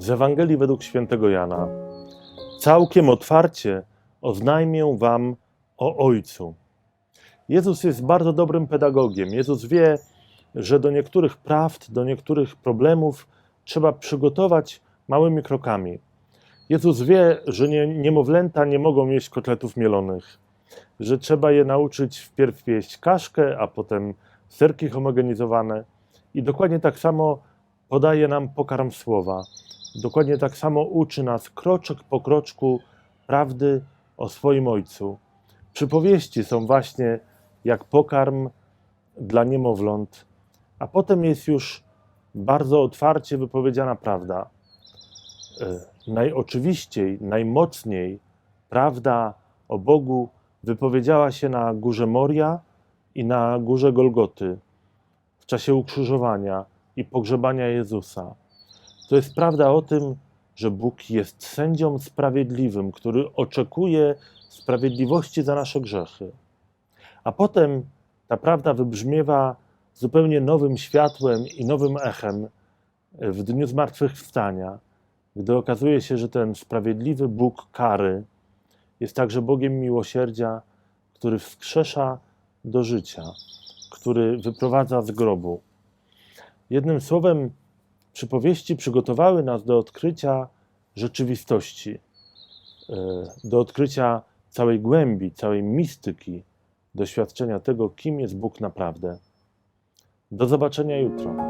Z Ewangelii według świętego Jana. Całkiem otwarcie oznajmię wam o Ojcu. Jezus jest bardzo dobrym pedagogiem. Jezus wie, że do niektórych prawd, do niektórych problemów trzeba przygotować małymi krokami. Jezus wie, że nie, niemowlęta nie mogą jeść kotletów mielonych, że trzeba je nauczyć wpierw jeść kaszkę, a potem serki homogenizowane. I dokładnie tak samo podaje nam pokarm słowa. Dokładnie tak samo uczy nas kroczek po kroczku prawdy o swoim Ojcu. Przypowieści są właśnie jak pokarm dla niemowląt, a potem jest już bardzo otwarcie wypowiedziana prawda. E, Najoczywiściej, najmocniej prawda o Bogu wypowiedziała się na górze Moria i na górze Golgoty w czasie ukrzyżowania i pogrzebania Jezusa. To jest prawda o tym, że Bóg jest sędzią sprawiedliwym, który oczekuje sprawiedliwości za nasze grzechy. A potem ta prawda wybrzmiewa zupełnie nowym światłem i nowym echem w dniu zmartwychwstania, gdy okazuje się, że ten sprawiedliwy Bóg kary jest także Bogiem miłosierdzia, który wskrzesza do życia, który wyprowadza z grobu. Jednym słowem, przypowieści przygotowały nas do odkrycia rzeczywistości, e, do odkrycia całej głębi, całej mistyki, doświadczenia tego, kim jest Bóg naprawdę. Do zobaczenia jutro.